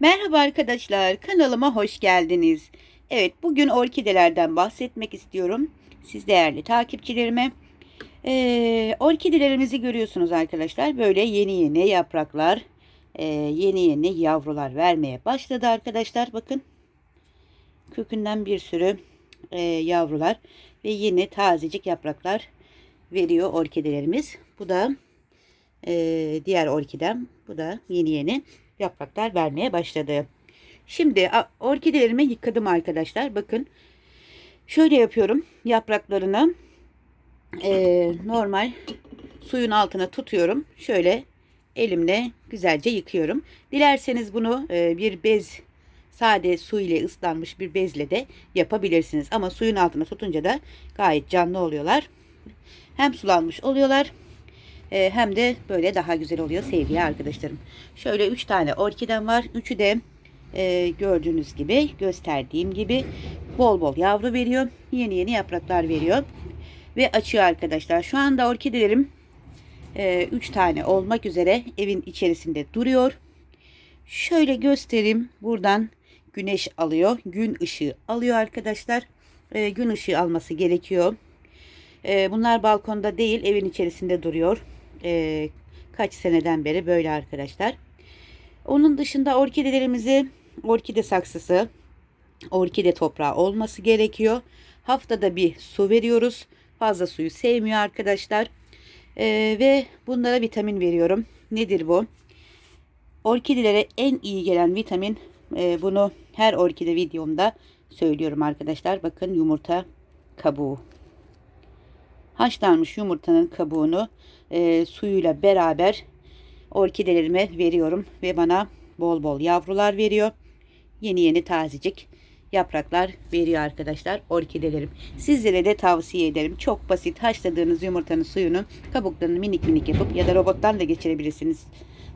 Merhaba arkadaşlar, kanalıma hoş geldiniz. Evet, bugün orkidelerden bahsetmek istiyorum. Siz değerli takipçilerime. Ee, orkidelerimizi görüyorsunuz arkadaşlar. Böyle yeni yeni yapraklar, e, yeni yeni yavrular vermeye başladı arkadaşlar. Bakın, kökünden bir sürü e, yavrular ve yeni tazecik yapraklar veriyor orkidelerimiz. Bu da e, diğer orkidem. Bu da yeni yeni yapraklar vermeye başladı. Şimdi orkidelerimi yıkadım arkadaşlar. Bakın şöyle yapıyorum. Yapraklarını e, normal suyun altına tutuyorum. Şöyle elimle güzelce yıkıyorum. Dilerseniz bunu e, bir bez sade su ile ıslanmış bir bezle de yapabilirsiniz. Ama suyun altına tutunca da gayet canlı oluyorlar. Hem sulanmış oluyorlar e, hem de böyle daha güzel oluyor sevgili arkadaşlarım. Şöyle 3 tane orkidem var. Üçü de e, gördüğünüz gibi gösterdiğim gibi bol bol yavru veriyor. Yeni yeni yapraklar veriyor. Ve açıyor arkadaşlar. Şu anda orkidelerim 3 tane olmak üzere evin içerisinde duruyor. Şöyle göstereyim. Buradan güneş alıyor. Gün ışığı alıyor arkadaşlar. E, gün ışığı alması gerekiyor. E, bunlar balkonda değil evin içerisinde duruyor. E, kaç seneden beri böyle arkadaşlar. Onun dışında orkidelerimizi orkide saksısı, orkide toprağı olması gerekiyor. Haftada bir su veriyoruz. Fazla suyu sevmiyor arkadaşlar. E, ve bunlara vitamin veriyorum. Nedir bu? Orkidelere en iyi gelen vitamin e, bunu her orkide videomda söylüyorum arkadaşlar. Bakın yumurta kabuğu haşlanmış yumurtanın kabuğunu e, suyuyla beraber orkidelerime veriyorum ve bana bol bol yavrular veriyor. Yeni yeni tazecik yapraklar veriyor arkadaşlar orkidelerim. Sizlere de tavsiye ederim. Çok basit haşladığınız yumurtanın suyunu kabuklarını minik minik yapıp ya da robottan da geçirebilirsiniz.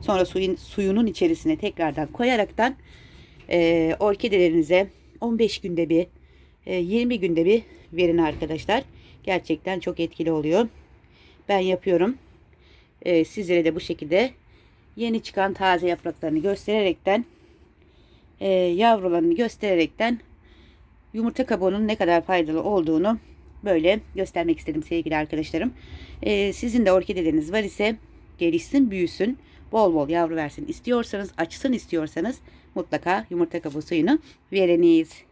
Sonra suyun, suyunun içerisine tekrardan koyaraktan e, orkidelerinize 15 günde bir e, 20 günde bir verin arkadaşlar. Gerçekten çok etkili oluyor. Ben yapıyorum. Ee, sizlere de bu şekilde yeni çıkan taze yapraklarını göstererekten e, yavrularını göstererekten yumurta kabuğunun ne kadar faydalı olduğunu böyle göstermek istedim sevgili arkadaşlarım. Ee, sizin de orkideleriniz var ise gelişsin, büyüsün, bol bol yavru versin istiyorsanız, açsın istiyorsanız mutlaka yumurta kabuğu suyunu veriniz.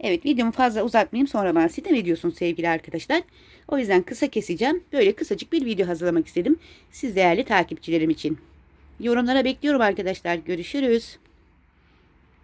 Evet videomu fazla uzatmayayım sonra bana sitem ediyorsunuz sevgili arkadaşlar. O yüzden kısa keseceğim. Böyle kısacık bir video hazırlamak istedim. Siz değerli takipçilerim için. Yorumlara bekliyorum arkadaşlar. Görüşürüz.